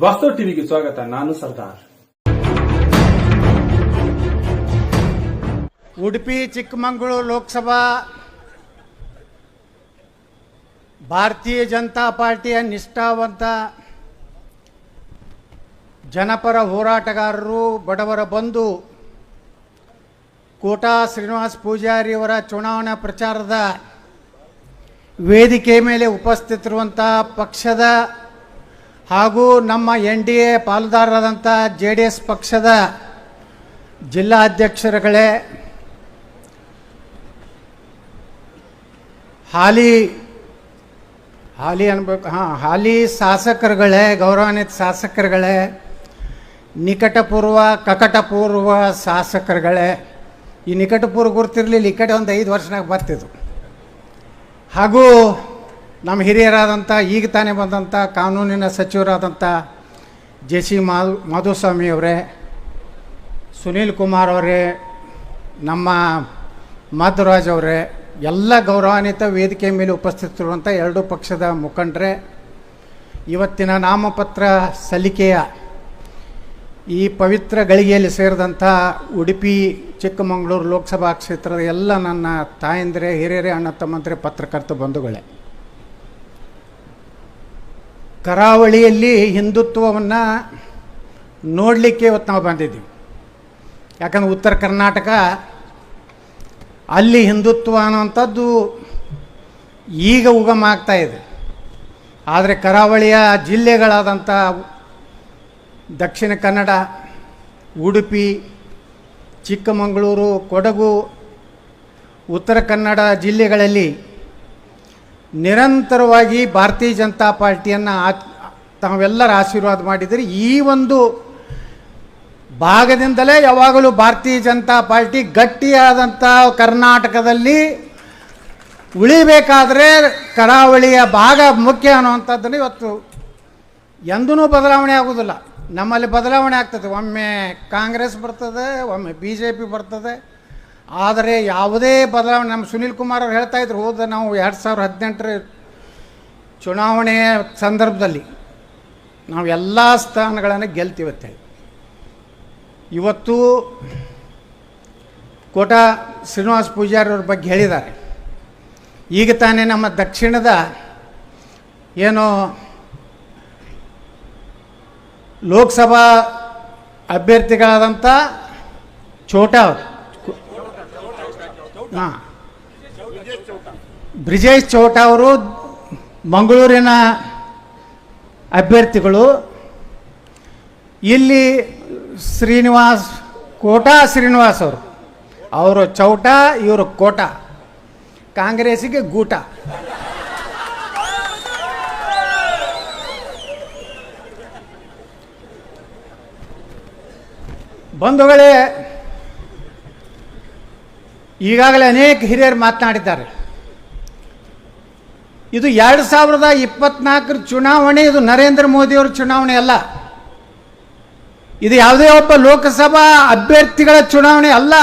ವಾಸ್ತವ ಟಿವಿಗೆ ಸ್ವಾಗತ, ನಾನು ಸರ್ದಾರ್. ಉಡುಪಿ, ಚಿಕ್ಕಮಗಳೂರು ಲೋಕಸಭಾ ಭಾರತೀಯ ಜನತಾ ಪಾರ್ಟಿಯ ನಿಷ್ಠಾವಂತ ಜನಪರ ಹೋರಾಟಗಾರರು, ಬಡವರ ಬಂಧು ಕೋಟಾ ಶ್ರೀನಿವಾಸ್ ಪೂಜಾರಿಯವರ ಚುನಾವಣಾ ಪ್ರಚಾರದ ವೇದಿಕೆ ಮೇಲೆ ಉಪಸ್ಥಿತಿರುವಂಥ ಪಕ್ಷದ ಹಾಗೂ ನಮ್ಮ ಎನ್ ಡಿ ಎ ಪಾಲುದಾರರಾದಂಥ ಜೆ ಡಿ ಎಸ್ ಪಕ್ಷದ ಜಿಲ್ಲಾಧ್ಯಕ್ಷರುಗಳೇ, ಹಾಲಿ ಹಾಲಿ ಅನ್ಬೇಕು, ಹಾಂ, ಹಾಲಿ ಶಾಸಕರುಗಳೇ, ಗೌರವಾನ್ವಿತ ಶಾಸಕರುಗಳೇ, ನಿಕಟಪೂರ್ವ, ಕಕಟಪೂರ್ವ ಶಾಸಕರುಗಳೇ, ಈ ನಿಕಟಪೂರ್ವ ಗುರ್ತಿರಲಿಲ್ಲ, ಈ ಕಡೆ ಒಂದು ಐದು ವರ್ಷನಾಗ ಬರ್ತಿದ್ವು. ಹಾಗೂ ನಮ್ಮ ಹಿರಿಯರಾದಂಥ, ಈಗ ತಾನೇ ಬಂದಂಥ ಕಾನೂನಿನ ಸಚಿವರಾದಂಥ ಜೆ ಸಿ ಮಾಧು ಮಾಧುಸ್ವಾಮಿ ಅವರೇ, ಸುನೀಲ್ ಕುಮಾರ್ ಅವರೇ, ನಮ್ಮ ಮಾಧುರಾಜ್ ಅವರೇ, ಎಲ್ಲ ಗೌರವಾನ್ವಿತ ವೇದಿಕೆ ಮೇಲೆ ಉಪಸ್ಥಿತಿರುವಂಥ ಎರಡೂ ಪಕ್ಷದ ಮುಖಂಡರೇ, ಇವತ್ತಿನ ನಾಮಪತ್ರ ಸಲ್ಲಿಕೆಯ ಈ ಪವಿತ್ರ ಗಳಿಗೆಯಲ್ಲಿ ಸೇರಿದಂಥ ಉಡುಪಿ, ಚಿಕ್ಕಮಗಳೂರು ಲೋಕಸಭಾ ಕ್ಷೇತ್ರದ ಎಲ್ಲ ನನ್ನ ತಾಯಂದ್ರೆ, ಹಿರಿಯರೇ, ಅಣ್ಣ ತಮ್ಮಂದಿರೆ, ಪತ್ರಕರ್ತ ಬಂಧುಗಳೇ. ಕರಾವಳಿಯಲ್ಲಿ ಹಿಂದುತ್ವವನ್ನು ನೋಡಲಿಕ್ಕೆ ಇವತ್ತು ನಾವು ಬಂದಿದ್ದೀವಿ. ಯಾಕಂದ್ರೆ ಉತ್ತರ ಕರ್ನಾಟಕ ಅಲ್ಲಿ ಹಿಂದುತ್ವ ಅನ್ನುವಂಥದ್ದು ಈಗ ಉಗಮ ಆಗ್ತಾ ಇದೆ. ಆದರೆ ಕರಾವಳಿಯ ಜಿಲ್ಲೆಗಳಾದಂಥ ದಕ್ಷಿಣ ಕನ್ನಡ, ಉಡುಪಿ, ಚಿಕ್ಕಮಗಳೂರು, ಕೊಡಗು, ಉತ್ತರ ಕನ್ನಡ ಜಿಲ್ಲೆಗಳಲ್ಲಿ ನಿರಂತರವಾಗಿ ಭಾರತೀಯ ಜನತಾ ಪಾರ್ಟಿಯನ್ನು ಆ ತಾವೆಲ್ಲರ ಆಶೀರ್ವಾದ ಮಾಡಿದರೆ ಈ ಒಂದು ಭಾಗದಿಂದಲೇ ಯಾವಾಗಲೂ ಭಾರತೀಯ ಜನತಾ ಪಾರ್ಟಿ ಗಟ್ಟಿಯಾದಂಥ ಕರ್ನಾಟಕದಲ್ಲಿ ಉಳಿಬೇಕಾದರೆ ಕರಾವಳಿಯ ಭಾಗ ಮುಖ್ಯ ಅನ್ನುವಂಥದ್ದನ್ನು ಇವತ್ತು ಎಂದೂ ಬದಲಾವಣೆ ಆಗೋದಿಲ್ಲ ನಮ್ಮಲ್ಲಿ ಬದಲಾವಣೆ ಆಗ್ತದೆ. ಒಮ್ಮೆ ಕಾಂಗ್ರೆಸ್ ಬರ್ತದೆ, ಒಮ್ಮೆ ಬಿ ಜೆ ಪಿ ಬರ್ತದೆ. ಆದರೆ ಯಾವುದೇ ಬದಲಾವಣೆ, ನಮ್ಮ ಸುನೀಲ್ ಕುಮಾರ್ ಅವ್ರು ಹೇಳ್ತಾ ಇದ್ರು, ಹೋದ ನಾವು ಎರಡು ಸಾವಿರದ ಹದಿನೆಂಟರ ಚುನಾವಣೆಯ ಸಂದರ್ಭದಲ್ಲಿ ನಾವು ಎಲ್ಲ ಸ್ಥಾನಗಳನ್ನು ಗೆಲ್ತೀವತ್ತೆ. ಇವತ್ತು ಕೋಟ ಶ್ರೀನಿವಾಸ ಪೂಜಾರಿ ಅವ್ರ ಬಗ್ಗೆ ಹೇಳಿದ್ದಾರೆ. ಈಗ ತಾನೇ ನಮ್ಮ ದಕ್ಷಿಣದ ಏನು ಲೋಕಸಭಾ ಅಭ್ಯರ್ಥಿಗಳಾದಂಥ ಛೋಟಾ ಅವರು. ಹಾಂ. ಬ್ರಿಜೇಶ್ ಚೌಟಾ ಅವರು ಮಂಗಳೂರಿನ ಅಭ್ಯರ್ಥಿಗಳು. ಇಲ್ಲಿ ಶ್ರೀನಿವಾಸ್ ಕೋಟಾ ಶ್ರೀನಿವಾಸ್ ಅವರು. ಅವರು ಚೌಟ ಇವರು ಕೋಟ. ಕಾಂಗ್ರೆಸ್ಸಿಗೆ ಗೂಟ. ಬಂಧುಗಳೇ ಈಗಾಗಲೇ ಅನೇಕ ಹಿರಿಯರು ಮಾತನಾಡಿದ್ದಾರೆ. ಇದು ಎರಡು ಸಾವಿರದ ಇಪ್ಪತ್ನಾಲ್ಕರ ಚುನಾವಣೆ, ಇದು ನರೇಂದ್ರ ಮೋದಿಯವರ ಚುನಾವಣೆ ಅಲ್ಲ. ಇದು ಯಾವುದೇ ಒಬ್ಬ ಲೋಕಸಭಾ ಅಭ್ಯರ್ಥಿಗಳ ಚುನಾವಣೆ ಅಲ್ಲ.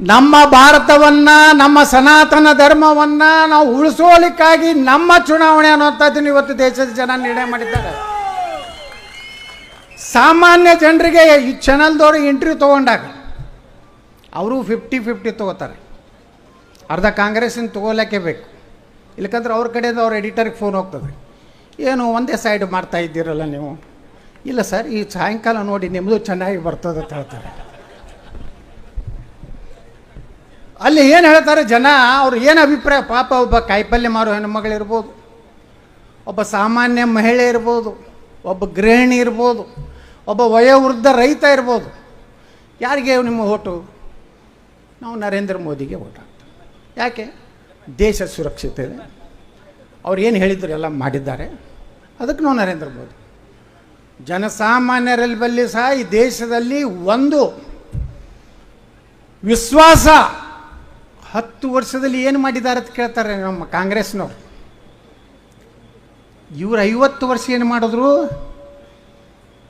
ನಮ್ಮ ಭಾರತವನ್ನು, ನಮ್ಮ ಸನಾತನ ಧರ್ಮವನ್ನು ನಾವು ಉಳಿಸೋಲಿಕ್ಕಾಗಿ ನಮ್ಮ ಚುನಾವಣೆ ಅನ್ನುವಂಥದ್ದನ್ನು ಇವತ್ತು ದೇಶದ ಜನ ನಿರ್ಣಯ ಮಾಡಿದ್ದಾರೆ. ಸಾಮಾನ್ಯ ಜನರಿಗೆ ಈ ಚಾನಲ್ದವರು ಇಂಟರ್ವ್ಯೂ ತೊಗೊಂಡಾಗ ಅವರು ಫಿಫ್ಟಿ ಫಿಫ್ಟಿ ತೊಗೋತಾರೆ. ಅರ್ಧ ಕಾಂಗ್ರೆಸ್ಸಿನ ತೊಗೋಲಕ್ಕೆ ಬೇಕು. ಇಲ್ಲಕಂದ್ರೆ ಅವ್ರ ಕಡೆಯಿಂದ ಅವ್ರ ಎಡಿಟರ್ಗೆ ಫೋನ್ ಹೋಗ್ತದೆ. ಏನು ಒಂದೇ ಸೈಡ್ ಮಾಡ್ತಾ ಇದ್ದೀರಲ್ಲ ನೀವು? ಇಲ್ಲ ಸರ್, ಈ ಸಾಯಂಕಾಲ ನೋಡಿ ನಿಮ್ಮದು ಚೆನ್ನಾಗಿ ಬರ್ತದೆ ಅಂತ ಹೇಳ್ತಾರೆ. ಅಲ್ಲಿ ಏನು ಹೇಳ್ತಾರೆ ಜನ? ಅವ್ರು ಏನು ಅಭಿಪ್ರಾಯ? ಪಾಪ ಒಬ್ಬ ಕಾಯಿಪಲ್ಯ ಮಾರೋ ಹೆಣ್ಮಗಳಿರ್ಬೋದು ಒಬ್ಬ ಸಾಮಾನ್ಯ ಮಹಿಳೆ ಇರ್ಬೋದು. ಒಬ್ಬ ಗೃಹಿಣಿ ಇರ್ಬೋದು. ಒಬ್ಬ ವಯೋವೃದ್ಧ ರೈತ ಇರ್ಬೋದು. ಯಾರಿಗೆ ನಿಮ್ಮ ಓಟು? ನಾವು ನರೇಂದ್ರ ಮೋದಿಗೆ ಓಟ್ ಹಾಕ್ತೀವಿ ಯಾಕೆ? ದೇಶ ಸುರಕ್ಷಿತ ಇದೆ. ಅವ್ರು ಏನು ಹೇಳಿದ್ರು ಎಲ್ಲ ಮಾಡಿದ್ದಾರೆ. ಅದಕ್ಕೆ ನಾವು ನರೇಂದ್ರ ಮೋದಿ. ಜನಸಾಮಾನ್ಯರಲ್ಲಿ ಬಲ್ಲಿ ಸಹ ಈ ದೇಶದಲ್ಲಿ ಒಂದು ವಿಶ್ವಾಸ ಹತ್ತು ವರ್ಷದಲ್ಲಿ ಏನು ಮಾಡಿದ್ದಾರೆ ಅಂತ ಕೇಳ್ತಾರೆ ನಮ್ಮ ಕಾಂಗ್ರೆಸ್ನವ್ರು. ಇವರು ಐವತ್ತು ವರ್ಷ ಏನು ಮಾಡಿದ್ರು?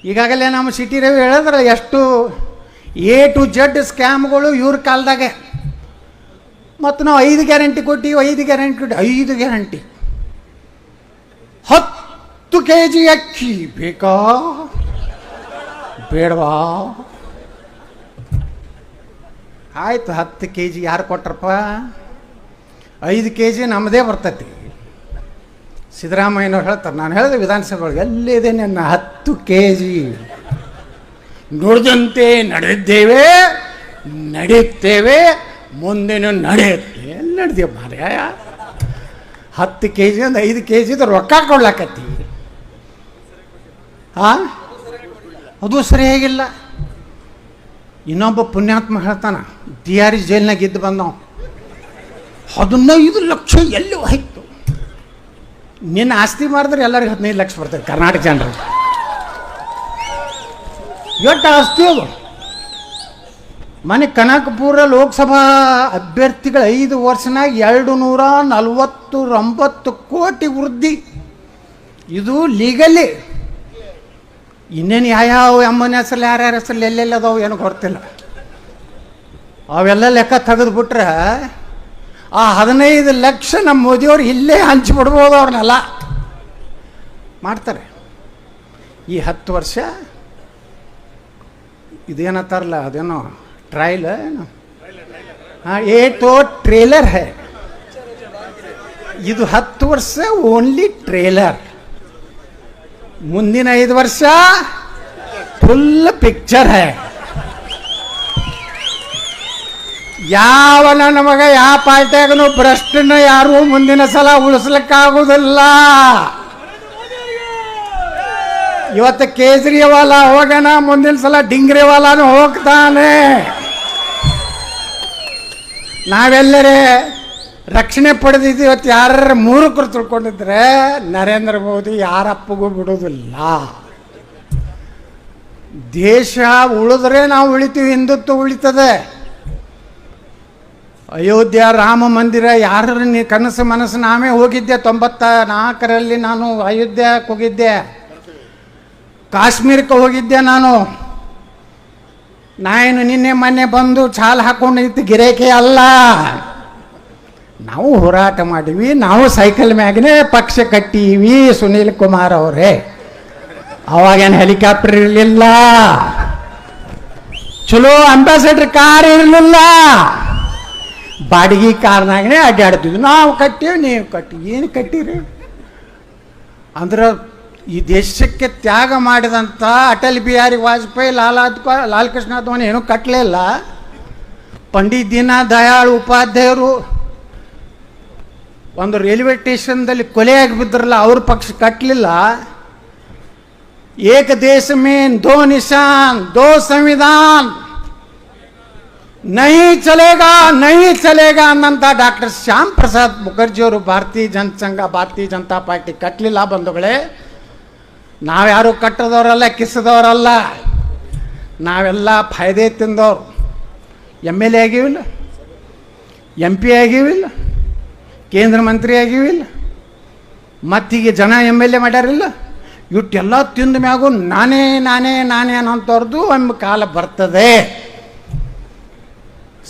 ಈಗಾಗಲೇ ನಮ್ಮ ಸಿಟಿ ರವಿ ಹೇಳಿದ್ರೆ, ಎಷ್ಟು ಎ ಟು ಜಡ್ ಸ್ಕ್ಯಾಮ್ಗಳು ಇವ್ರ ಕಾಲದಾಗೆ. ಮತ್ತು ನಾವು ಐದು ಗ್ಯಾರಂಟಿ ಕೊಟ್ಟೀವಿ, ಐದು ಗ್ಯಾರಂಟಿ ಕೊಟ್ಟು ಐದು ಗ್ಯಾರಂಟಿ. ಹತ್ತು ಕೆ ಜಿ ಅಕ್ಕಿ ಬೇಕಾ? ಬೇಡವಾ? ಆಯ್ತು, ಹತ್ತು ಕೆ ಜಿ ಯಾರು ಕೊಟ್ರಪ್ಪ? ಐದು ಕೆ ಜಿ ನಮ್ಮದೇ ಬರ್ತೈತಿ. ಸಿದ್ದರಾಮಯ್ಯನವ್ರು ಹೇಳ್ತಾರೆ, ನಾನು ಹೇಳಿದೆ ವಿಧಾನಸಭೆ ಒಳಗೆ ಎಲ್ಲಿದೆ ನನ್ನ ಹತ್ತು ಕೆ ಜಿ ನುಡಿದಂತೆ ನಡೆದಿದ್ದೇವೆ, ನಡೆಯುತ್ತೇವೆ, ಮುಂದಿನ ನಡೆಯುತ್ತೆ ನಡೆದೇವ ಮಾರ್ಯಾಯ ಹತ್ತು ಕೆ ಜಿ ಒಂದು ಐದು ಕೆ ಜಿದು ರೊಕ್ಕ ಕೊಡ್ಲಾಕತ್ತಿ ಆ? ಅದು ಸರಿಯಾಗಿಲ್ಲ ಇನ್ನೊಬ್ಬ ಪುಣ್ಯಾತ್ಮ ಹೇಳ್ತಾನ, ಡಿ ಆರ್ ಇ ಜೈಲ್ನಾಗ ಇದ್ದು ಬಂದವ ಹದಿನೈದು ಲಕ್ಷ ಎಲ್ಲೂ ಹೋಯ್ತು. ನಿನ್ನ ಆಸ್ತಿ ಮಾಡಿದ್ರೆ ಎಲ್ಲರಿಗೂ ಹದಿನೈದು ಲಕ್ಷ ಬರ್ತದೆ, ಕರ್ನಾಟಕ ಜನರಿಗೆ. ಎಷ್ಟು ಆಸ್ತಿ ಅದು? ಮನೆ ಕನಕಪುರ ಲೋಕಸಭಾ ಅಭ್ಯರ್ಥಿಗಳ ಐದು ವರ್ಷನಾಗ ಎರಡು ನೂರ ನಲವತ್ತು ಒಂಬತ್ತು ಕೋಟಿ ವೃದ್ಧಿ. ಇದು ಲೀಗಲಿ. ಇನ್ನೇನು ಯಾವ್ಯಾವ ಅಮ್ಮನ ಹೆಸರಲ್ಲಿ ಯಾರ್ಯಾರ ಹೆಸರಲ್ಲಿ, ಎಲ್ಲೆಲ್ಲಿ ಅದಾವು ಏನು ಗೊತ್ತಿಲ್ಲ. ಅವೆಲ್ಲ ಲೆಕ್ಕ ತೆಗೆದುಬಿಟ್ರೆ ಆ ಹದಿನೈದು ಲಕ್ಷ ನಮ್ಮ ಮೋದಿಯವ್ರು ಇಲ್ಲೇ ಹಂಚಿಬಿಡ್ಬೋದು ಅವ್ರನ್ನೆಲ್ಲ. ಮಾಡ್ತಾರೆ. ಈ ಹತ್ತು ವರ್ಷ ಇದೇನತ್ತಾರಲ್ಲ ಅದೇನೋ ಟ್ರೈಲ್ ಏನು? ಹಾಂ ಏ ತೋ ಟ್ರೇಲರ್ ಹೇ. ಇದು ಹತ್ತು ವರ್ಷ ಓನ್ಲಿ ಟ್ರೇಲರ್ ಮುಂದಿನ ಐದು ವರ್ಷ ಫುಲ್ ಪಿಕ್ಚರ್ ಹೇ. ಯಾವ ನನ್ನ ಮಗ ಯಾವ ಪಾರ್ಟಿಯಾಗನು ಭ್ರಷ್ಟನ ಯಾರು ಮುಂದಿನ ಸಲ ಉಳಿಸ್ಲಿಕ್ಕಾಗುವುದಿಲ್ಲ ಇವತ್ತು ಕೇಜ್ರಿವಾಲ ಹೋಗೋಣ, ಮುಂದಿನ ಸಲ ಡಿಂಗ್ರಿವಾಲಾನು ಹೋಗ್ತಾನೆ. ನಾವೆಲ್ಲರೇ ರಕ್ಷಣೆ ಪಡೆದಿದ್ದು ಇವತ್ತು ಯಾರ ಕುರು ತಿಳ್ಕೊಂಡಿದ್ರೆ ನರೇಂದ್ರ ಮೋದಿ ಯಾರಪ್ಪಗೂ ಬಿಡೋದಿಲ್ಲ ದೇಶ ಉಳಿದ್ರೆ ನಾವು ಉಳಿತೀವಿ, ಹಿಂದುತ್ವ ಉಳಿತದೆ. ಅಯೋಧ್ಯ ರಾಮ ಮಂದಿರ ಯಾರ ಕನಸು ಮನಸ್ಸು ನಾವೇ ಹೋಗಿದ್ದೆ ತೊಂಬತ್ತ ನಾಲ್ಕರಲ್ಲಿ ನಾನು ಅಯೋಧ್ಯಕ್ಕೆ ಹೋಗಿದ್ದೆ. ಕಾಶ್ಮೀರಕ್ಕೆ ಹೋಗಿದ್ದೆ ನಾನು. ನಾನು ನಿನ್ನೆ ಮೊನ್ನೆ ಬಂದು ಚಾಲ್ ಹಾಕೊಂಡು ನಿಂತು ಗಿರೇಕೆ ಅಲ್ಲ. ನಾವು ಹೋರಾಟ ಮಾಡೀವಿ ನಾವು ಸೈಕಲ್ ಮ್ಯಾಗನೇ ಪಕ್ಷ ಕಟ್ಟೀವಿ ಸುನೀಲ್ ಕುಮಾರ್ ಅವರೇ. ಅವಾಗೇನು ಹೆಲಿಕಾಪ್ಟರ್ ಇರಲಿಲ್ಲ. ಚಲೋ ಅಂಬಾಸಡರ್ ಕಾರ್ ಇರಲಿಲ್ಲ. ಬಾಡಿಗೆ ಕಾರ್ನಾಗನೇ ಅಡ್ಡಾಡ್ತಿದ್ವಿ ನಾವು ಕಟ್ಟೀವಿ, ನೀವು ಕಟ್ಟಿ, ಏನು ಕಟ್ಟೀರಿ? ಅಂದ್ರೆ ಈ ದೇಶಕ್ಕೆ ತ್ಯಾಗ ಮಾಡಿದಂಥ ಅಟಲ್ ಬಿಹಾರಿ ವಾಜಪೇಯಿ ಲಾಲಾದ್ ಲಾಲ್ ಕೃಷ್ಣ ಅದ್ವಾನಿ ಏನೂ ಕಟ್ಟಲಿಲ್ಲ ಪಂಡಿತ್ ದೀನ ದಯಾಳ್ ಉಪಾಧ್ಯಾಯರು ಒಂದು ರೈಲ್ವೆ ಸ್ಟೇಷನ್ದಲ್ಲಿ ಕೊಲೆಯಾಗಿ ಬಿದ್ರಲ್ಲ, ಅವ್ರ ಪಕ್ಷ ಕಟ್ಟಲಿಲ್ಲ ಏಕ ದೇಶ ಮೇನ್ ದೋ ನಿಶಾನ್ ದೋ ಸಂವಿಧಾನ್. ನೈ ಚಲೇಗಾ ನೈ ಚಲೇಗಾ ಅನ್ನಂತ ಡಾಕ್ಟರ್ ಶ್ಯಾಮ್ ಪ್ರಸಾದ್ ಮುಖರ್ಜಿಯವರು ಭಾರತೀಯ ಜನಸಂಘ, ಭಾರತೀಯ ಜನತಾ ಪಾರ್ಟಿ ಕಟ್ಟಲಿಲ್ಲ ಬಂಧುಗಳೇ. ನಾವ್ಯಾರು ಕಟ್ಟದವರಲ್ಲ ಕಿಸದವರಲ್ಲ ನಾವೆಲ್ಲ ಫಾಯ್ದೆ ತಿಂದವ್ರು. ಎಂ ಎಲ್ ಎ ಆಗಿವಿಲ್ಲ ಎಂ ಪಿ ಆಗಿವಿಲ್ಲ ಕೇಂದ್ರ ಮಂತ್ರಿ ಆಗಿವಿಲ್ಲ ಮತ್ತೀಗ ಜನ ಎಂ ಎಲ್ ಎ ಮಾಡ್ಯಾರಿಲ್ಲ? ಇಟ್ಟೆಲ್ಲ ತಿಂದ ಮ್ಯಾಗು ನಾನೇ ನಾನೇ ನಾನೇ ಅನ್ನೋಂಥವ್ರದ್ದು ಒಂದು ಕಾಲ ಬರ್ತದೆ.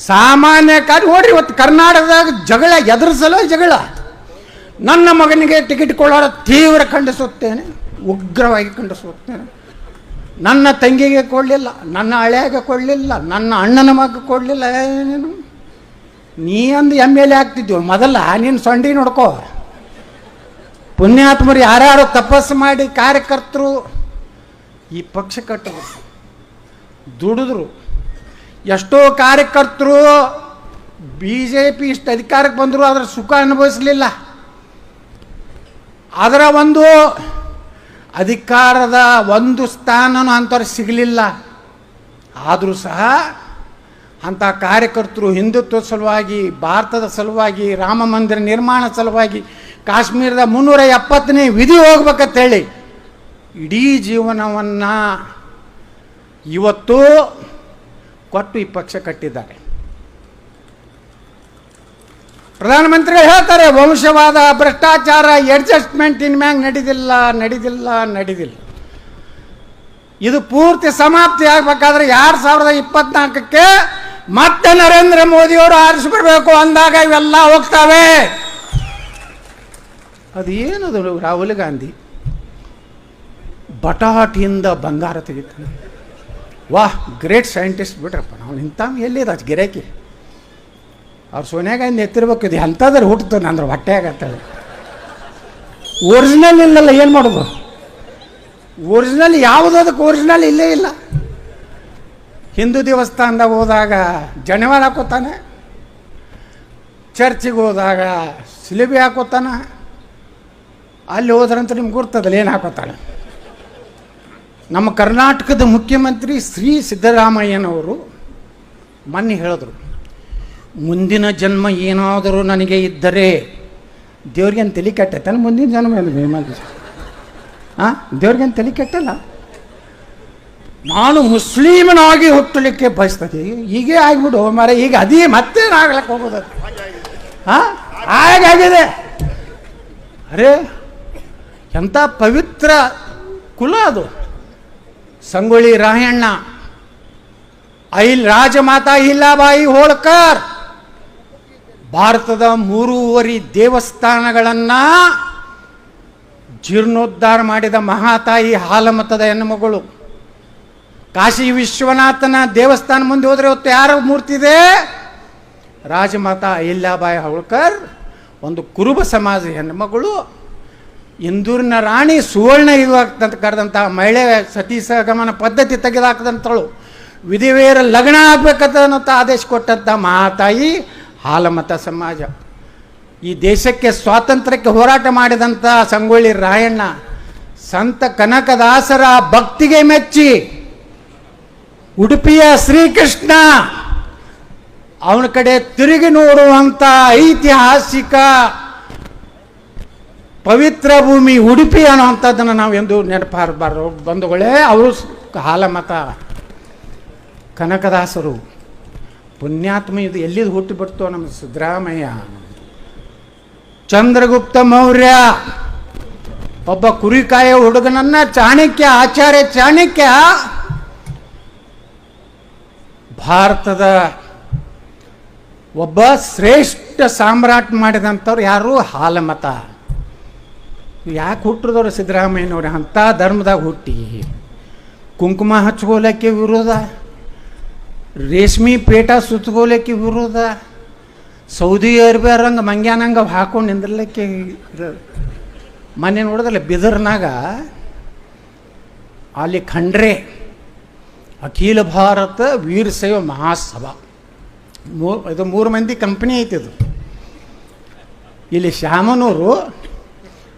ಸಾಮಾನ್ಯ ನೋಡ್ರಿ ಇವತ್ತು ಕರ್ನಾಟಕದಾಗ ಜಗಳ ಎದುರಿಸಲು ಜಗಳ. ನನ್ನ ಮಗನಿಗೆ ಟಿಕೆಟ್ ಕೊಡೋರ ತೀವ್ರ ಖಂಡಿಸುತ್ತೇನೆ. ಉಗ್ರವಾಗಿ ಖಂಡಿಸುತ್ತೇನೆ ನನ್ನ ತಂಗಿಗೆ ಕೊಡಲಿಲ್ಲ, ನನ್ನ ಹಳೆಯಾಗೆ ಕೊಡಲಿಲ್ಲ, ನನ್ನ ಅಣ್ಣನ ಮಗ ಕೊಡಲಿಲ್ಲ ಏನೇನು ನೀ ಅಂದು ಎಂ ಎಲ್ ಎ ಆಗ್ತಿದ್ವು ಮೊದಲ ನೀನು ಸಂಡಿ ನೋಡ್ಕೋ. ಪುಣ್ಯಾತ್ಮರು ಯಾರ್ಯಾರು ತಪಸ್ಸು ಮಾಡಿ ಕಾರ್ಯಕರ್ತರು, ಈ ಪಕ್ಷ ಕಟ್ಟಿದ್ರು. ದುಡಿದ್ರು. ಎಷ್ಟೋ ಕಾರ್ಯಕರ್ತರು ಬಿ ಜೆ ಪಿ ಇಷ್ಟು ಅಧಿಕಾರಕ್ಕೆ ಬಂದರು ಅದರ ಸುಖ ಅನುಭವಿಸಲಿಲ್ಲ. ಅದರ ಒಂದು ಅಧಿಕಾರದ ಒಂದು ಸ್ಥಾನನೂ ಅಂಥವ್ರಿಗೆ ಸಿಗಲಿಲ್ಲ. ಆದರೂ ಸಹ ಅಂಥ ಕಾರ್ಯಕರ್ತರು ಹಿಂದುತ್ವ ಸಲುವಾಗಿ, ಭಾರತದ ಸಲುವಾಗಿ, ರಾಮ ಮಂದಿರ ನಿರ್ಮಾಣ ಸಲುವಾಗಿ ಕಾಶ್ಮೀರದ ಮುನ್ನೂರ ಎಪ್ಪತ್ತನೇ ವಿಧಿ ಹೋಗ್ಬೇಕಂತೇಳಿ ಇಡೀ ಜೀವನವನ್ನು ಇವತ್ತು ಕೊಟ್ಟು ಈ ಪಕ್ಷ ಕಟ್ಟಿದ್ದಾರೆ. ಪ್ರಧಾನಮಂತ್ರಿ ಹೇಳ್ತಾರೆ, ವಂಶವಾದ, ಭ್ರಷ್ಟಾಚಾರ ಅಡ್ಜಸ್ಟ್ಮೆಂಟ್ ಇನ್ ಮ್ಯಾಂಗ್ ನಡೆದಿಲ್ಲ ನಡೆದಿಲ್ಲ ನಡೆದಿಲ್ಲ. ಇದು ಪೂರ್ತಿ ಸಮಾಪ್ತಿ ಆಗಬೇಕಾದ್ರೆ ಎರಡು ಸಾವಿರದ ಇಪ್ಪತ್ನಾಲ್ಕಕ್ಕೆ ಮತ್ತೆ ನರೇಂದ್ರ ಮೋದಿಯವರು ಆರಿಸ್ಬಿಡ್ಬೇಕು ಅಂದಾಗ ಇವೆಲ್ಲ ಹೋಗ್ತಾವೆ. ಅದೇನದು ರಾಹುಲ್ ಗಾಂಧಿ? ಬಟಾಟಿಯಿಂದ ಬಂಗಾರ ತೆಗಿತಾನೆ. ವಾಹ್ ಗ್ರೇಟ್ ಸೈಂಟಿಸ್ಟ್ ಬಿಟ್ರಪ್ಪ, ನಾವು ಇಂಥ ರಾಜ್ ಗಿರಾಕಿ ಅವ್ರು ಸೋನಿಯಾ ಗಾಂಧಿ ಎತ್ತಿರ್ಬೇಕು ಇದು ಎಂಥದ್ರ ಹುಟ್ಟಿತು ಅಂದ್ರೆ ಹೊಟ್ಟೆ ಆಗತ್ತಲ್ಲ ಒರಿಜಿನಲ್ ಇಲ್ಲಲ್ಲ, ಏನು ಮಾಡೋದು? ಒರಿಜಿನಲ್ ಯಾವುದಕ್ಕೆ ಒರಿಜಿನಲ್ ಇಲ್ಲೇ ಇಲ್ಲ. ಹಿಂದೂ ದೇವಸ್ಥಾನದಾಗ ಹೋದಾಗ ಜನಿವಾರ ಹಾಕೋತಾನೆ, ಚರ್ಚಿಗೆ ಹೋದಾಗ ಸಿಲಿಬಿ ಹಾಕೋತಾನ, ಅಲ್ಲಿ ಹೋದ್ರಂತ ನಿಮ್ಗೆ ಗುರ್ತದಲ್ಲ, ಏನು ಹಾಕೋತಾನೆ ನಮ್ಮ ಕರ್ನಾಟಕದ ಮುಖ್ಯಮಂತ್ರಿ ಶ್ರೀ ಸಿದ್ದರಾಮಯ್ಯನವರು ಮೊನ್ನೆ ಹೇಳಿದ್ರು. ಮುಂದಿನ ಜನ್ಮ ಏನಾದರೂ ನನಗೆ ಇದ್ದರೆ ದೇವ್ರಿಗೇನು ತಲೆ ತನ್ನ ಮುಂದಿನ ಜನ್ಮ ಏನು ಹಾಂ ದೇವ್ರಿಗೇನು ತಲೆ ಕೆಟ್ಟಲ್ಲ. ನಾನು ಮುಸ್ಲಿಮನಾಗಿ ಹುಟ್ಟಲಿಕ್ಕೆ ಬಯಸ್ತದೆ. ಹೀಗೆ ಆಗಿಬಿಡು ಮರ ಈಗ ಅದೇ ಮತ್ತೇನಾಗ್ಲಕ್ಕೆ ಹೋಗೋದು ಹಾಂ ಆಗಿದೆ. ಅರೇ, ಎಂಥ ಪವಿತ್ರ ಕುಲ ಅದು. ಸಂಗೊಳ್ಳಿ ರಾಯಣ್ಣ, ಐಲ್ ರಾಜಮಾತಾ ಇಲ್ಲಾಬಾಯಿ ಹೋಳ್ಕರ್. ಭಾರತದ ಮೂರುವರಿ ದೇವಸ್ಥಾನಗಳನ್ನು ಜೀರ್ಣೋದ್ಧಾರ ಮಾಡಿದ ಮಹಾತಾಯಿ ಹಾಲಮತದ ಹೆಣ್ಣುಮಗಳು ಕಾಶಿ ವಿಶ್ವನಾಥನ ದೇವಸ್ಥಾನ ಮುಂದೆ ಹೋದರೆ ಹೊತ್ತು ಯಾರ ಮೂರ್ತಿ ಇದೆ? ರಾಜಮಾತಾ ಅಹಿಲ್ಯಾಬಾಯಿ ಹೋಳ್ಕರ್ ಒಂದು ಕುರುಬ ಸಮಾಜ ಹೆಣ್ಣುಮಗಳು ಇಂದೂರಿನ ರಾಣಿ ಸುವರ್ಣ ಅಂತ ಕರೆದಂಥ ಮಹಿಳೆ ಸತಿ ಸಗಮನ ಪದ್ಧತಿ ತೆಗೆದಾಕದಂಥಳು ವಿಧಿವೇರ ಲಗ್ನ ಆಗ್ಬೇಕಂತ ಆದೇಶ ಕೊಟ್ಟಂಥ ಮಹಾತಾಯಿ ಹಾಲಮತ ಸಮಾಜ. ಈ ದೇಶಕ್ಕೆ ಸ್ವಾತಂತ್ರ್ಯಕ್ಕೆ ಹೋರಾಟ ಮಾಡಿದಂಥ ಸಂಗೊಳ್ಳಿ ರಾಯಣ್ಣ, ಸಂತ ಕನಕದಾಸರ ಭಕ್ತಿಗೆ ಮೆಚ್ಚಿ ಉಡುಪಿಯ ಶ್ರೀಕೃಷ್ಣ ಅವನ ಕಡೆ ತಿರುಗಿ ನೋಡುವಂಥ ಐತಿಹಾಸಿಕ ಪವಿತ್ರ ಭೂಮಿ ಉಡುಪಿ ಅನ್ನೋವಂಥದ್ದನ್ನು ನಾವು ಎಂದು ನೆನಪಾರಬಾರ್ದು. ಬಂಧುಗಳೇ, ಅವರು ಹಾಲಮತ ಕನಕದಾಸರು. ಪುಣ್ಯಾತ್ಮ ಇದು ಎಲ್ಲಿದು ಹುಟ್ಟಿ ಬರ್ತೋ ನಮ್ಮ ಸಿದ್ದರಾಮಯ್ಯ. ಚಂದ್ರಗುಪ್ತ ಮೌರ್ಯ, ಒಬ್ಬ ಕುರಿಕಾಯ ಹುಡುಗನನ್ನ ಚಾಣಕ್ಯ, ಆಚಾರ್ಯ ಚಾಣಕ್ಯ ಭಾರತದ ಒಬ್ಬ ಶ್ರೇಷ್ಠ ಸಾಮ್ರಾಟ್ ಮಾಡಿದಂಥವ್ರು ಯಾರು? ಹಾಲಮತ. ಯಾಕೆ ಹುಟ್ಟಿದವರು ಸಿದ್ದರಾಮಯ್ಯನವ್ರು? ಅಂಥ ಧರ್ಮದಾಗ ಹುಟ್ಟಿ. ಕುಂಕುಮ ಹಚ್ಕೋಲಕ್ಕೆ ವಿರೋಧ. ರೇಷ್ಮೆ ಪೇಟ ಸುತ್ತಗೋಲಿಕ್ಕೆ ಬರೋದ ಸೌದಿ ಅರೇಬಿಯರಂಗೆ ಮಂಗ್ಯಾನಂಗ ಹಾಕೊಂಡು ನಿಂದಿರ್ಲಿಕ್ಕೆ ಇದು. ಮೊನ್ನೆ ನೋಡಿದ್ರಲ್ಲ ಬಿದರ್ನಾಗ ಅಲ್ಲಿ ಖಂಡ್ರೆ ಅಖಿಲ ಭಾರತ ವೀರಶೈವ ಮಹಾಸಭಾ. ಮೂ ಇದು ಮೂರು ಮಂದಿ ಕಂಪ್ನಿ ಐತಿ ಇದು. ಇಲ್ಲಿ ಶ್ಯಾಮನೂರು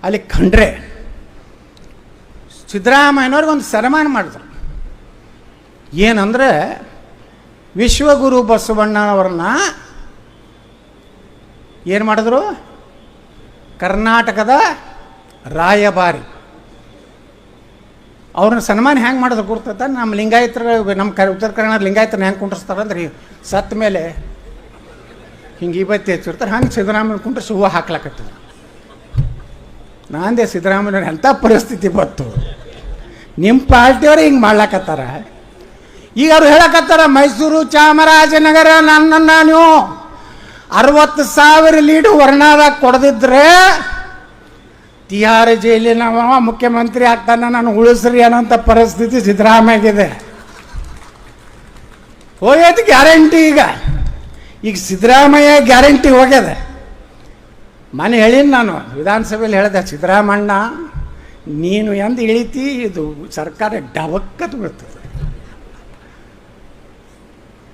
ಅಲ್ಲಿ ಖಂಡ್ರೆ. ಸಿದ್ದರಾಮಯ್ಯನವ್ರಿಗೆ ಒಂದು ಸನ್ಮಾನ ಮಾಡಿದ್ರು. ಏನಂದ್ರೆ ವಿಶ್ವಗುರು ಬಸವಣ್ಣನವ್ರನ್ನ ಏನು ಮಾಡಿದ್ರು? ಕರ್ನಾಟಕದ ರಾಯಭಾರಿ. ಅವ್ರನ್ನ ಸನ್ಮಾನ ಹೆಂಗೆ ಮಾಡಿದ್ರು ಕೊಡ್ತದ ನಮ್ಮ ಲಿಂಗಾಯತರ, ನಮ್ಮ ಕ, ಉತ್ತರ ಕನ್ನಡ ಲಿಂಗಾಯತನ ಹೆಂಗೆ ಕುಂಡ್ರಿಸ್ತಾರೆ ಅಂದ್ರೆ ಸತ್ತ ಮೇಲೆ ಹಿಂಗೆ ಇವತ್ತು ಹೆಚ್ಚಿರ್ತಾರೆ. ಹಂಗೆ ಸಿದ್ದರಾಮಯ್ಯ ಕುಂಟ್ರೆ ಹೂವು ಹಾಕ್ಲಾಕತ್ತದ ನಾಂದೇ ಸಿದ್ದರಾಮಯ್ಯವ್ರ ಎಂಥ ಪರಿಸ್ಥಿತಿ ಬಂತು. ನಿಮ್ಮ ಪಾರ್ಟಿಯವ್ರು ಹಿಂಗೆ ಮಾಡ್ಲಕತ್ತಾರ? ಈಗ ಅವ್ರು ಹೇಳಕತ್ತಾರ, ಮೈಸೂರು ಚಾಮರಾಜನಗರ ನನ್ನನ್ನು ನೀವು ಅರವತ್ತು ಸಾವಿರ ಲೀಡ್ ವರ್ಣದಾಗ ಕೊಡದಿದ್ರೆ ತಿಹಾರ ಜೈಲಿನ ಮುಖ್ಯಮಂತ್ರಿ ಆಗ್ತಾನೆ, ನಾನು ಉಳಿಸ್ರಿ ಅನ್ನೋಂಥ ಪರಿಸ್ಥಿತಿ ಸಿದ್ದರಾಮಯ್ಯಗಿದೆ. ಹೋಗ್ಯದು ಗ್ಯಾರಂಟಿ ಈಗ. ಈಗ ಸಿದ್ದರಾಮಯ್ಯ ಗ್ಯಾರಂಟಿ ಹೋಗ್ಯದ. ಮನೆ ಹೇಳಿನ ನಾನು, ವಿಧಾನಸಭೆಯಲ್ಲಿ ಹೇಳಿದೆ, ಸಿದ್ದರಾಮಣ್ಣ, ನೀನು ಎಂದು ಇಳಿತಿ, ಇದು ಸರ್ಕಾರ ಡಬಕ್ಕತ್ ಬರ್ತದೆ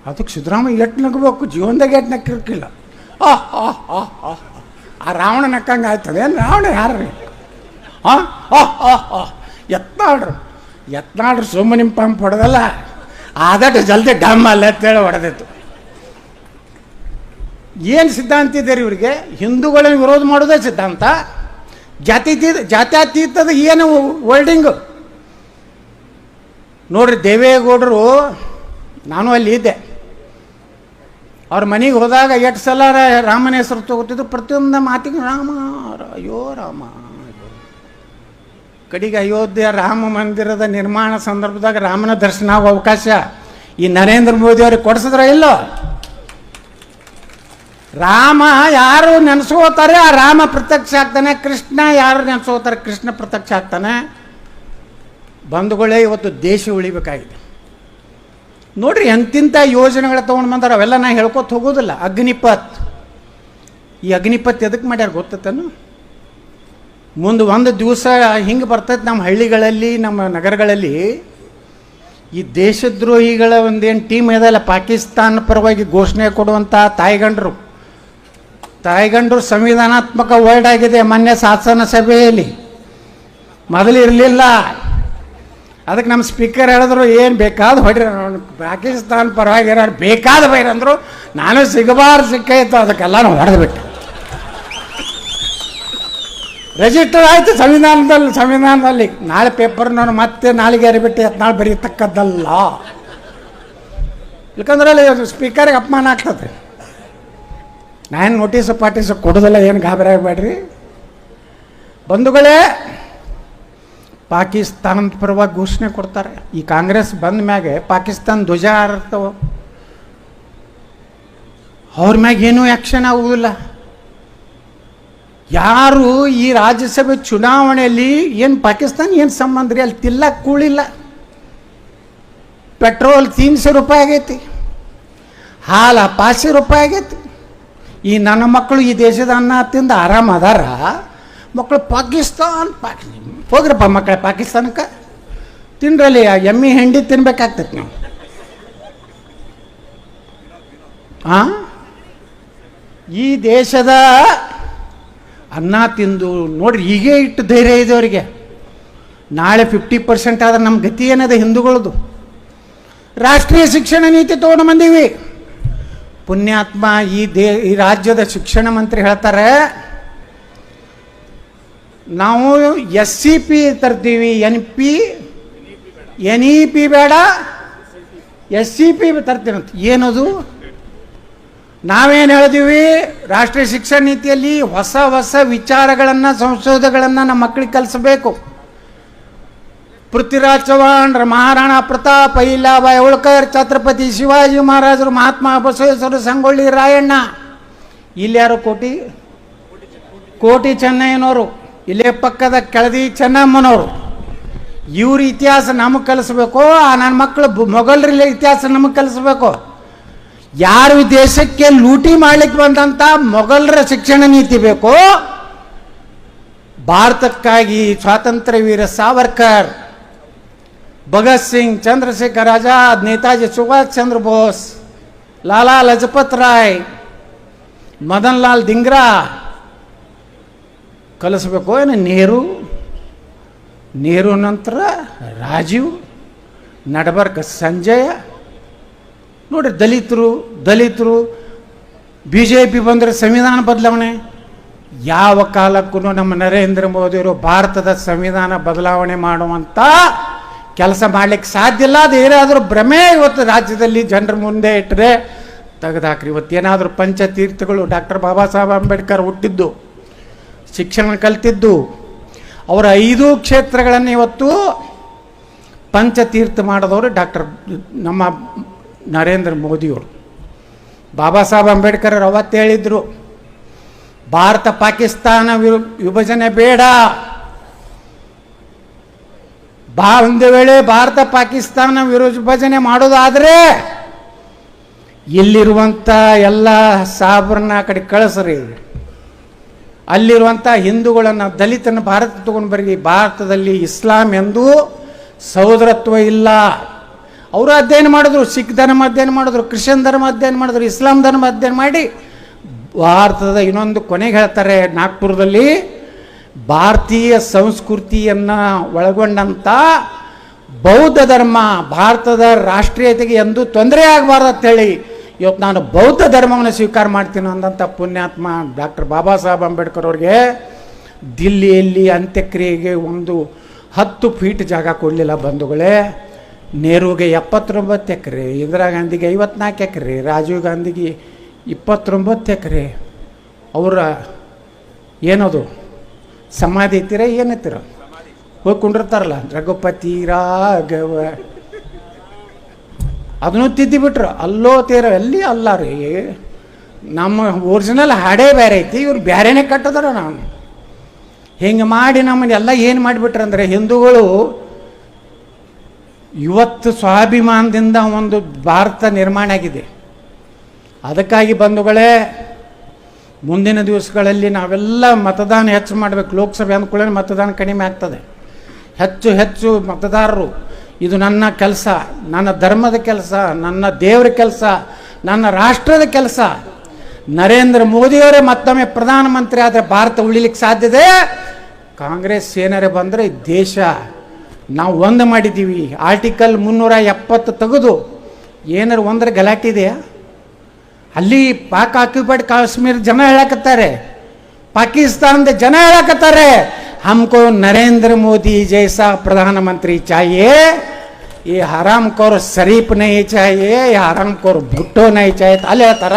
ಅದಕ್ಕೆ ಸಿದ್ದರಾಮಯ್ಯ ಎಟ್ಟು ನಗಬೇಕು? ಜೀವನದಾಗ ಎಟ್ಟು ನಕ್ಕಿರ್ಕಿಲ್ಲ ಆ ಆ ಆ ಆ. ರಾವಣ ನಕ್ಕಂಗೆ ಆಯ್ತದೆ. ಏನು ರಾವಣ ಯಾರು ರೀ ಹಾಂ ಆ ಆ ಆ. ಎತ್ನಾಡ್ರು ಎತ್ನಾಡ್ರು ಸುಮ್ಮನೆ ಪಂಪ್ ಹೊಡೆದಲ್ಲ ಆದಷ್ಟು ಜಲ್ದಿ ಡಮ್ ಅಲ್ಲ ಅಂತೇಳಿ ಹೊಡೆದಿತ್ತು. ಏನು ಸಿದ್ಧಾಂತ ಇದೆ ರೀ ಇವರಿಗೆ? ಹಿಂದೂಗಳನ್ನು ವಿರೋಧ ಮಾಡೋದೇ ಸಿದ್ಧಾಂತ? ಜಾತಿ ಜಾತ್ಯಾತೀತದ ಏನು ವರ್ಲ್ಡಿಂಗು ನೋಡ್ರಿ ದೇವೇಗೌಡರು, ನಾನು ಅಲ್ಲಿ ಇದ್ದೆ. ಅವ್ರ ಮನೆಗೆ ಹೋದಾಗ ಎಷ್ಟು ಸಲ ರಾಮನ ಹೆಸರು ತಗೋತಿದ್ರು ಪ್ರತಿಯೊಂದು ಮಾತಿಗೆ ರಾಮ ಅಯ್ಯೋ ರಾಮ ಕಡಿಗೆ ಕಡೆಗೆ ಅಯೋಧ್ಯೆ ರಾಮ ಮಂದಿರದ ನಿರ್ಮಾಣ ಸಂದರ್ಭದಾಗ ರಾಮನ ದರ್ಶನ ಆಗೋ ಅವಕಾಶ ಈ ನರೇಂದ್ರ ಮೋದಿ ಅವ್ರಿಗೆ ಕೊಡಿಸಿದ್ರ ಇಲ್ಲೋ? ರಾಮ ಯಾರು ನೆನೆಸ್ಕೋತಾರೆ ಆ ರಾಮ ಪ್ರತ್ಯಕ್ಷ ಆಗ್ತಾನೆ, ಕೃಷ್ಣ ಯಾರು ನೆನೆಸ್ಕೋತಾರೆ ಕೃಷ್ಣ ಪ್ರತ್ಯಕ್ಷ ಆಗ್ತಾನೆ. ಬಂಧುಗಳೇ ಇವತ್ತು ದೇಶ ಉಳಿಬೇಕಾಗಿದೆ. ನೋಡ್ರಿ ಎಂತಿಂಥ ಯೋಜನೆಗಳು ತೊಗೊಂಡು ಬಂದಾರ, ಅವೆಲ್ಲ ನಾ ಹೇಳ್ಕೊತ ಹೋಗೋದಿಲ್ಲ. ಅಗ್ನಿಪತ್ ಈ ಅಗ್ನಿಪತ್ ಎದಕ್ಕೆ ಮಾಡ್ಯಾರ ಗೊತ್ತತನು? ಮುಂದೆ ಒಂದು ದಿವಸ ಹಿಂಗೆ ಬರ್ತೈತೆ ನಮ್ಮ ಹಳ್ಳಿಗಳಲ್ಲಿ, ನಮ್ಮ ನಗರಗಳಲ್ಲಿ. ಈ ದೇಶದ್ರೋಹಿಗಳ ಒಂದೇನು ಟೀಮ್ ಇದಲ್ಲ ಪಾಕಿಸ್ತಾನ ಪರವಾಗಿ ಘೋಷಣೆ ಕೊಡುವಂಥ ತಾಯಿಗಂಡರು. ತಾಯಿಗಂಡರು ಸಂವಿಧಾನಾತ್ಮಕ ವರ್ಡ್ ಆಗಿದೆ ಮಾನ್ಯ ಶಾಸನ ಸಭೆಯಲ್ಲಿ ಮೊದಲು ಇರಲಿಲ್ಲ. ಅದಕ್ಕೆ ನಮ್ಮ ಸ್ಪೀಕರ್ ಹೇಳಿದ್ರು, ಏನು ಬೇಕಾದ ಹೊಡ್ರಿ ಪಾಕಿಸ್ತಾನ ಪರವಾಗಿ ಬೇಕಾದ ಬೇಕಾದ ಅಂದರು, ನಾನು ಸಿಗಬಾರ್ದು ಸಿಕ್ಕಾಯ್ತು ಅದಕ್ಕೆಲ್ಲ ಹೊಡೆದ್ಬಿಟ್ಟೆ. ರಿಜಿಸ್ಟರ್ ಆಯಿತು ಸಂವಿಧಾನದಲ್ಲಿ ಸಂವಿಧಾನದಲ್ಲಿ. ನಾಳೆ ಪೇಪರ್ ನಾನು ಮತ್ತೆ ನಾಳೆಗೆ ಅರಿಬಿಟ್ಟು ನಾಳೆ ಬರೀತಕ್ಕದ್ದಲ್ಲ. ಯಾಕಂದ್ರೆ ಅಲ್ಲಿ ಸ್ಪೀಕರ್ಗೆ ಅಪಮಾನ ಆಗ್ತದೆ. ನಾನು ನೋಟಿಸು ಪಾಟೀಸು ಕೊಡೋದಲ್ಲ ಏನು ಗಾಬರಿ ಆಗಬೇಡ್ರಿ? ಬಂಧುಗಳೇ ಪಾಕಿಸ್ತಾನದ ಪರವಾಗಿ ಘೋಷಣೆ ಕೊಡ್ತಾರೆ. ಈ ಕಾಂಗ್ರೆಸ್ ಬಂದ ಮ್ಯಾಗೆ ಪಾಕಿಸ್ತಾನ ಧ್ವಜ ಹಾರತವ ಅವ್ರ ಮ್ಯಾಗ ಏನೂ ಆ್ಯಕ್ಷನ್ ಆಗುವುದಿಲ್ಲ ಯಾರು ಈ ರಾಜ್ಯಸಭೆ ಚುನಾವಣೆಯಲ್ಲಿ ಏನು ಪಾಕಿಸ್ತಾನ ಏನು ಸಂಬಂಧ ರೀ? ಅಲ್ಲಿ ತಿಲ್ಲಕ್ಕೆ ಕೂಳಿಲ್ಲ. ಪೆಟ್ರೋಲ್ ತೀನ್ಸೆ ರೂಪಾಯಿ ಆಗೈತಿ. ಹಾಲು ಪಾಸಿ ರೂಪಾಯಿ ಆಗೈತಿ. ಈ ನನ್ನ ಮಕ್ಕಳು ಈ ದೇಶದ ಅನ್ನ ತಿಂದು ಆರಾಮ ಅದಾರ. ಮಕ್ಕಳು ಪಾಕಿಸ್ತಾನ್ ಪಾಕಿ. ಹೋಗ್ರಪ್ಪ ಮಕ್ಕಳ, ಪಾಕಿಸ್ತಾನಕ್ಕೆ. ತಿನ್ರಲ್ಲಿ ಆ ಎಮ್ಮಿ ಹೆಂಡಿ ತಿನ್ಬೇಕಾಗ್ತೈತಿ ನೀವು. ಆ? ಈ ದೇಶದ ಅನ್ನ ತಿಂದು ನೋಡ್ರಿ, ಹೀಗೆ ಇಟ್ಟು ಧೈರ್ಯ ಇದೆ ಅವರಿಗೆ. ನಾಳೆ ಫಿಫ್ಟಿ ಪರ್ಸೆಂಟ್ ಆದ್ರೆ ನಮ್ಮ ಗತಿ ಏನದ ಹಿಂದೂಗಳದು? ರಾಷ್ಟ್ರೀಯ ಶಿಕ್ಷಣ ನೀತಿ ತೊಗೊಂಡು ಬಂದೀವಿ ಪುಣ್ಯಾತ್ಮ ಈ ದೇ, ಈ ರಾಜ್ಯದ ಶಿಕ್ಷಣ ಮಂತ್ರಿ ಹೇಳ್ತಾರೆ ನಾವು ಎಸ್ ಸಿ ಪಿ ತರ್ತೀವಿ N P N E P ಬೇಡ ಎಸ್ ಸಿ ಪಿ ತರ್ತೀನಂತ ಏನದು? ನಾವೇನು ಹೇಳಿದೀವಿ ರಾಷ್ಟ್ರೀಯ ಶಿಕ್ಷಣ ನೀತಿಯಲ್ಲಿ ಹೊಸ ಹೊಸ ವಿಚಾರಗಳನ್ನು ಸಂಶೋಧನೆಗಳನ್ನು ನಮ್ಮ ಮಕ್ಕಳಿಗೆ ಕಲಿಸಬೇಕು. ಪೃಥ್ವಿರಾಜ್ ಚೌಹಾಣ್, ಮಹಾರಾಣಾ ಪ್ರತಾಪ್ ಅಹಿಲ್ಯಾಬಾಯಿ ಉಳ್ಕರ್ ಛತ್ರಪತಿ ಶಿವಾಜಿ ಮಹಾರಾಜರು, ಮಹಾತ್ಮ ಬಸವೇಶ್ವರ ಸಂಗೊಳ್ಳಿ ರಾಯಣ್ಣ. ಇಲ್ಲಿ ಯಾರು ಕೋಟಿ? ಕೋಟಿ ಚೆನ್ನಯ್ಯನವರು. ಇಲ್ಲೇ ಪಕ್ಕದ ಕೆಳದಿ ಚೆನ್ನಮ್ಮನವರು. ಇವ್ರ ಇತಿಹಾಸ ನಮಗೆ ಕಲಿಸ್ಬೇಕು, ಆ ನನ್ನ ಮಕ್ಕಳು ಮೊಘಲರ ಇತಿಹಾಸ ನಮಗೆ ಕಲಿಸ್ಬೇಕು. ಯಾರು ದೇಶಕ್ಕೆ ಲೂಟಿ ಮಾಡ್ಲಿಕ್ಕೆ ಬಂದಂತ ಮೊಘಲರ ಶಿಕ್ಷಣ ನೀತಿ ಬೇಕು, ಭಾರತಕ್ಕಾಗಿ ಸ್ವಾತಂತ್ರ್ಯ ವೀರ ಸಾವರ್ಕರ್, ಭಗತ್ ಸಿಂಗ್, ಚಂದ್ರಶೇಖರ್ ಆಜಾದ್, ನೇತಾಜಿ ಸುಭಾಷ್ ಚಂದ್ರ ಬೋಸ್, ಲಾಲಾ ಲಜಪತ್ ರಾಯ್, ಮದನ್ ಲಾಲ್ ದಿಂಗ್ರಾ ಕಲಿಸ್ಬೇಕು ಏನು? ನೆಹರು ನೆಹರು ನಂತರ ರಾಜೀವ್ ನಡಬರ್ಕ ಸಂಜಯ. ನೋಡಿ ದಲಿತರು ದಲಿತರು ಬಿ ಜೆ ಪಿ ಬಂದರೆ ಸಂವಿಧಾನ ಬದಲಾವಣೆ. ಯಾವ ಕಾಲಕ್ಕೂ ನಮ್ಮ ನರೇಂದ್ರ ಮೋದಿಯವರು ಭಾರತದ ಸಂವಿಧಾನ ಬದಲಾವಣೆ ಮಾಡುವಂಥ ಕೆಲಸ ಮಾಡಲಿಕ್ಕೆ ಸಾಧ್ಯ ಇಲ್ಲ. ಅದು ಏನಾದರೂ ಭ್ರಮೆ ಇವತ್ತು ರಾಜ್ಯದಲ್ಲಿ ಜನರ ಮುಂದೆ ಇಟ್ಟರೆ ತೆಗೆದಾಕ್ರಿ. ಇವತ್ತೇನಾದರೂ ಪಂಚತೀರ್ಥಗಳು ಡಾಕ್ಟರ್ ಬಾಬಾ ಸಾಹೇಬ್ ಅಂಬೇಡ್ಕರ್ ಹುಟ್ಟಿದ್ದು. ಶಿಕ್ಷಣ ಕಲಿತಿದ್ದು. ಅವರ ಐದು ಕ್ಷೇತ್ರಗಳನ್ನು ಇವತ್ತು ಪಂಚತೀರ್ಥ ಮಾಡಿದವರು ಡಾಕ್ಟರ್ ನಮ್ಮ ನರೇಂದ್ರ ಮೋದಿಯವರು. ಬಾಬಾ ಸಾಹೇಬ್ ಅಂಬೇಡ್ಕರ್ ಅವತ್ತು ಹೇಳಿದ್ರು, ಭಾರತ ಪಾಕಿಸ್ತಾನ ವಿಭಜನೆ ಬೇಡ. ಬಾ, ಒಂದು ವೇಳೆ ಭಾರತ ಪಾಕಿಸ್ತಾನ ವಿಭಜನೆ ಮಾಡೋದಾದರೆ ಇಲ್ಲಿರುವಂಥ ಎಲ್ಲ ಸಾಬ್ರನ್ನ ಆ ಕಡೆ ಕಳಿಸ್ರಿ. ಅಲ್ಲಿರುವಂಥ ಹಿಂದೂಗಳನ್ನು ದಲಿತನ ಭಾರತ ತಗೊಂಡು ಬರೀ ಭಾರತದಲ್ಲಿ ಇಸ್ಲಾಂ ಎಂದು ಸಹೋದರತ್ವ ಇಲ್ಲ. ಅವರು ಅಧ್ಯಯನ ಮಾಡಿದ್ರು, ಸಿಖ್ ಧರ್ಮ ಅಧ್ಯಯನ ಮಾಡಿದ್ರು, ಕ್ರಿಶ್ಚಿಯನ್ ಧರ್ಮ ಅಧ್ಯಯನ ಮಾಡಿದ್ರು, ಇಸ್ಲಾಂ ಧರ್ಮ ಅಧ್ಯಯನ ಮಾಡಿ. ಭಾರತದ ಇನ್ನೊಂದು ಕೊನೆಗೆ ಹೇಳ್ತಾರೆ, ನಾಗ್ಪುರದಲ್ಲಿ ಭಾರತೀಯ ಸಂಸ್ಕೃತಿಯನ್ನು ಒಳಗೊಂಡಂಥ ಬೌದ್ಧ ಧರ್ಮ ಭಾರತದ ರಾಷ್ಟ್ರೀಯತೆಗೆ ಎಂದೂ ತೊಂದರೆ ಆಗಬಾರ್ದು ಅಂತೇಳಿ ಇವತ್ತು ನಾನು ಬೌದ್ಧ ಧರ್ಮವನ್ನು ಸ್ವೀಕಾರ ಮಾಡ್ತೀನಿ ಅಂದಂಥ ಪುಣ್ಯಾತ್ಮ ಡಾಕ್ಟರ್ ಬಾಬಾ ಸಾಹೇಬ್ ಅಂಬೇಡ್ಕರ್ ಅವ್ರಿಗೆ ದಿಲ್ಲಿಯಲ್ಲಿ ಅಂತ್ಯಕ್ರಿಯೆಗೆ ಒಂದು ಹತ್ತು ಫೀಟ್ ಜಾಗ ಕೊಡಲಿಲ್ಲ ಬಂಧುಗಳೇ. ನೆಹರುಗೆ ಎಪ್ಪತ್ತೊಂಬತ್ತು ಎಕರೆ, ಇಂದಿರಾ ಗಾಂಧಿಗೆ ಐವತ್ನಾಲ್ಕು ಎಕರೆ, ರಾಜೀವ್ ಗಾಂಧಿಗೆ ಇಪ್ಪತ್ತೊಂಬತ್ತು ಎಕರೆ. ಅವರ ಏನದು? ಸಮಾಧಿ ಇತ್ತೀರ ಏನೈತಿರ ಹೋಗಿ ಕುಂಡಿರ್ತಾರಲ್ಲ ರಘುಪತಿ ರಾಘವ ಅದನ್ನು ತಿದ್ದಿಬಿಟ್ರು. ಅಲ್ಲೋ ತೀರೋ ಎಲ್ಲಿ ಅಲ್ಲ ರೀ ನಮ್ಮ ಒರಿಜಿನಲ್ ಹಾಡೇ ಬೇರೆ ಐತಿ, ಇವ್ರು ಬೇರೆನೇ ಕಟ್ಟದಾರ ನಾನು ಹಿಂಗೆ ಮಾಡಿ ನಮ್ಮನ್ನೆಲ್ಲ ಏನು ಮಾಡಿಬಿಟ್ರಂದ್ರೆ ಹಿಂದೂಗಳು ಇವತ್ತು ಸ್ವಾಭಿಮಾನದಿಂದ ಒಂದು ಭಾರತ ನಿರ್ಮಾಣ ಆಗಿದೆ. ಅದಕ್ಕಾಗಿ ಬಂಧುಗಳೇ, ಮುಂದಿನ ದಿವಸಗಳಲ್ಲಿ ನಾವೆಲ್ಲ ಮತದಾನ ಹೆಚ್ಚು ಮಾಡಬೇಕು. ಲೋಕಸಭೆ ಅಂದ್ಕೊಳ್ಳೆ ಮತದಾನ ಕಡಿಮೆ ಆಗ್ತದೆ. ಹೆಚ್ಚು ಹೆಚ್ಚು ಮತದಾರರು ಇದು ನನ್ನ ಕೆಲಸ, ನನ್ನ ಧರ್ಮದ ಕೆಲಸ, ನನ್ನ ದೇವರ ಕೆಲಸ, ನನ್ನ ರಾಷ್ಟ್ರದ ಕೆಲಸ. ನರೇಂದ್ರ ಮೋದಿಯವರೇ ಮತ್ತೊಮ್ಮೆ ಪ್ರಧಾನಮಂತ್ರಿ ಆದರೆ ಭಾರತ ಉಳಿಲಿಕ್ಕೆ ಸಾಧ್ಯತೆ ಕಾಂಗ್ರೆಸ್ ಏನಾರೇ ಬಂದರೆ ದೇಶ, ನಾವು ಒಂದು ಮಾಡಿದ್ದೀವಿ. ಆರ್ಟಿಕಲ್ ಮುನ್ನೂರ ಎಪ್ಪತ್ತು ತೆಗೆದು ಏನಾರು ಒಂದರ ಗಲಾಟೆ ಇದೆಯಾ? ಅಲ್ಲಿ ಪಾಕ್ ಆಕ್ಯುಪೈಡ್ ಕಾಶ್ಮೀರ ಜನ ಹೇಳಕತ್ತಾರೆ. ಪಾಕಿಸ್ತಾನದ ಜನ ಹೇಳಕತ್ತಾರೆ, ಹಮ್ಕೋ ನರೇಂದ್ರ ಮೋದಿ ಜೈಸಾ ಪ್ರಧಾನಮಂತ್ರಿ ಚಾಯೇ ಚಾಹಿಯೇ ಈ ಹರಾಮ್ಕೋರ್ ಸರೀಪ್ ನೈ ಚಾಹಿಯೇ ಈ ಹರಾಮ್ಕೋರ್ ಭುಟ್ಟೋ ನೈ ಚಾಹಿಯೇ ಅಲ್ಲಿ ಹೇಳ್ತಾರ,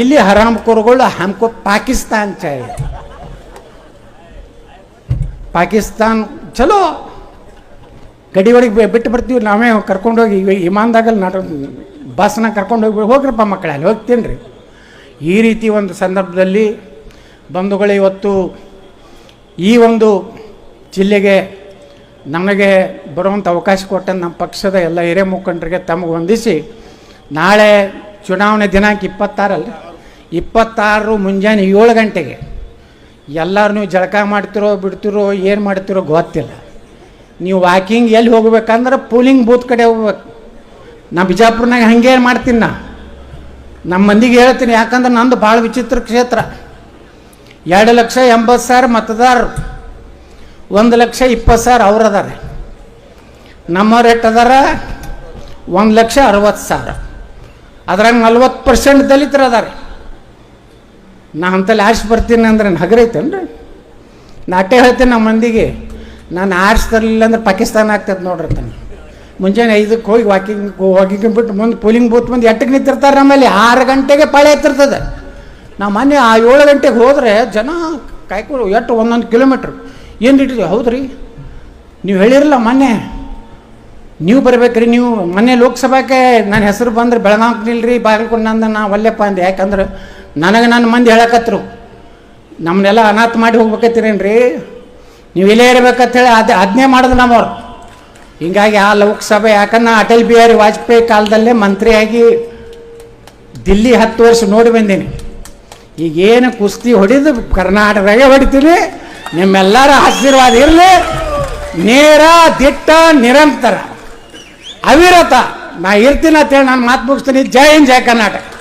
ಇಲ್ಲಿ ಹರಾಮ್ಕೋರ್ಗಳು ಹಮ್ಕೋ ಪಾಕಿಸ್ತಾನ್ ಚಾಹಿಯೇ ಪಾಕಿಸ್ತಾನ್, ಚಲೋ ಗಡಿಯೊಳಗೆ ಒಳಗೆ ಬಿಟ್ಟು ಬರ್ತೀವಿ, ನಾವೇ ಕರ್ಕೊಂಡೋಗಿ ವಿಮಾನದಾಗಲ್ಲಿ ನಾಟ ಬಸ್ನಾಗ ಕರ್ಕೊಂಡು ಹೋಗಿ ಹೋಗ್ರಪ್ಪ ಮಕ್ಕಳಲ್ಲಿ ಹೋಗ್ತೀನಿ ರೀ ಈ ರೀತಿ ಒಂದು ಸಂದರ್ಭದಲ್ಲಿ ಬಂಧುಗಳು, ಇವತ್ತು ಈ ಒಂದು ಜಿಲ್ಲೆಗೆ ನಮಗೆ ಬರುವಂಥ ಅವಕಾಶ ಕೊಟ್ಟ ನಮ್ಮ ಪಕ್ಷದ ಎಲ್ಲ ಹಿರಿಯ ಮುಖಂಡರಿಗೆ ತಮಗೆ ವಂದಿಸಿ, ನಾಳೆ ಚುನಾವಣೆ ದಿನಾಂಕ ಇಪ್ಪತ್ತಾರಲ್ಲ, ಇಪ್ಪತ್ತಾರು ಮುಂಜಾನೆ ಏಳು ಗಂಟೆಗೆ ಎಲ್ಲರೂ ಜಳಕ ಮಾಡ್ತಿರೋ, ಬಿಡ್ತಿರೋ, ಏನು ಮಾಡ್ತಿರೋ ಗೊತ್ತಿಲ್ಲ. ನೀವು ವಾಕಿಂಗ್ ಎಲ್ಲಿ ಹೋಗ್ಬೇಕಂದ್ರೆ ಪೂಲಿಂಗ್ ಬೂತ್ ಕಡೆ ಹೋಗ್ಬೇಕು. ನಾ ಬಿಜಾಪುರ್ನಾಗ ಹಂಗೇನು ಮಾಡ್ತೀನಿ ನಾ? ನಮ್ಮ ಮಂದಿಗೆ ಹೇಳ್ತೀನಿ, ಯಾಕಂದ್ರೆ ನಂದು ಭಾಳ ವಿಚಿತ್ರ ಕ್ಷೇತ್ರ. ಎರಡು ಲಕ್ಷ ಎಂಬತ್ತು ಸಾವಿರ ಮತದಾರರು. ಒಂದು ಲಕ್ಷ ಇಪ್ಪತ್ತು ಸಾವಿರ ಅವ್ರು ಅದಾರೆ. ನಮ್ಮವ್ರು ಎಷ್ಟು ಅದಾರ? ಒಂದು ಲಕ್ಷ ಅರವತ್ತು ಸಾವಿರ. ಅದ್ರಾಗ ನಲ್ವತ್ತು ಪರ್ಸೆಂಟ್ ದಲಿತರು ಅದಾರೆ. ನಾ ಅಂತಲ್ಲಿ ಆರ್ಸ್ ಬರ್ತೀನಿ ಅಂದ್ರೆ ಐತೇನ್ರಿ ನಾಟೆ ಹೇಳ್ತೀನಿ ನಮ್ಮ ಮಂದಿಗೆ, ನಾನು ಆರ್ಸ್ ತರಲಿಲ್ಲ ಅಂದ್ರೆ ಪಾಕಿಸ್ತಾನ ಆಗ್ತದೆ ನೋಡ್ರಿ ತಾನೆ ಮುಂಜಾನೆ ಐದಕ್ಕೆ ಹೋಗಿ ವಾಕಿಂಗ್ ವಾಕಿಂಗ್ ಬಿಟ್ಟು ಮುಂದೆ ಪೋಲಿಂಗ್ ಬೂತ್ ಮುಂದೆ ಎಟ್ಟಕ್ಕೆ ನಿಂತಿರ್ತಾರೆ ನಮ್ಮಲ್ಲಿ? ಆರು ಗಂಟೆಗೆ ಪಾಳೆ ಎತ್ತಿರ್ತದೆ. ನಾವು ಮೊನ್ನೆ ಆ ಏಳು ಗಂಟೆಗೆ ಹೋದರೆ ಜನ ಕಾಯ್ಕೊಂಡು ಎಷ್ಟು ಒಂದೊಂದು ಕಿಲೋಮೀಟ್ರ್ ಏನು ಇಟ್ಟಿದ್ವಿ ಹೌದ್ರಿ? ನೀವು ಹೇಳಿರಲ್ಲ ಮೊನ್ನೆ. ನೀವು ಬರಬೇಕ್ರಿ ನೀವು. ಮೊನ್ನೆ ಲೋಕಸಭಾಕ್ಕೆ ನನ್ನ ಹೆಸರು ಬಂದ್ರೆ ಬೆಳಗಾವ್ ನಿಲ್ರಿ ನಂದ ನಾ ಒಲ್ಲೆಪ್ಪ ಅಂದೆ. ಯಾಕಂದ್ರೆ ನನಗೆ ನನ್ನ ಮಂದಿ ಹೇಳಕತ್ರು. ನಮ್ಮನ್ನೆಲ್ಲ ಅನಾಥ ಮಾಡಿ ಹೋಗ್ಬೇಕತ್ತೀರೇನ್ರಿ? ನೀವು ಇಲ್ಲೇ ಇರ್ಬೇಕಂತ ಹೇಳಿ ಅದು ಅದನ್ನೇ ಮಾಡೋದು ನಮ್ಮವ್ರು. ಹೀಗಾಗಿ ಆ ಲೋಕಸಭೆ, ಯಾಕಂದ್ರೆ ಅಟಲ್ ಬಿಹಾರಿ ವಾಜಪೇಯಿ ಕಾಲದಲ್ಲೇ ಮಂತ್ರಿಯಾಗಿ ದಿಲ್ಲಿ ಹತ್ತು ವರ್ಷ ನೋಡಿ ಬಂದೀನಿ. ಈಗೇನು ಕುಸ್ತಿ ಹೊಡೆದು ಕರ್ನಾಟಕದಾಗೆ ಹೊಡಿತೀನಿ, ನಿಮ್ಮೆಲ್ಲರ ಆಶೀರ್ವಾದ ಇರಲಿ. ನೇರ, ದಿಟ್ಟ, ನಿರಂತರ. ಅವಿರತ. ನಾ ಇರ್ತೀನಿ ಅಂತೇಳಿ ನಾನು ಮಾತು ಮುಗಿಸ್ತೀನಿ. ಜೈ ಹಿಂದ್, ಜೈ ಕರ್ನಾಟಕ.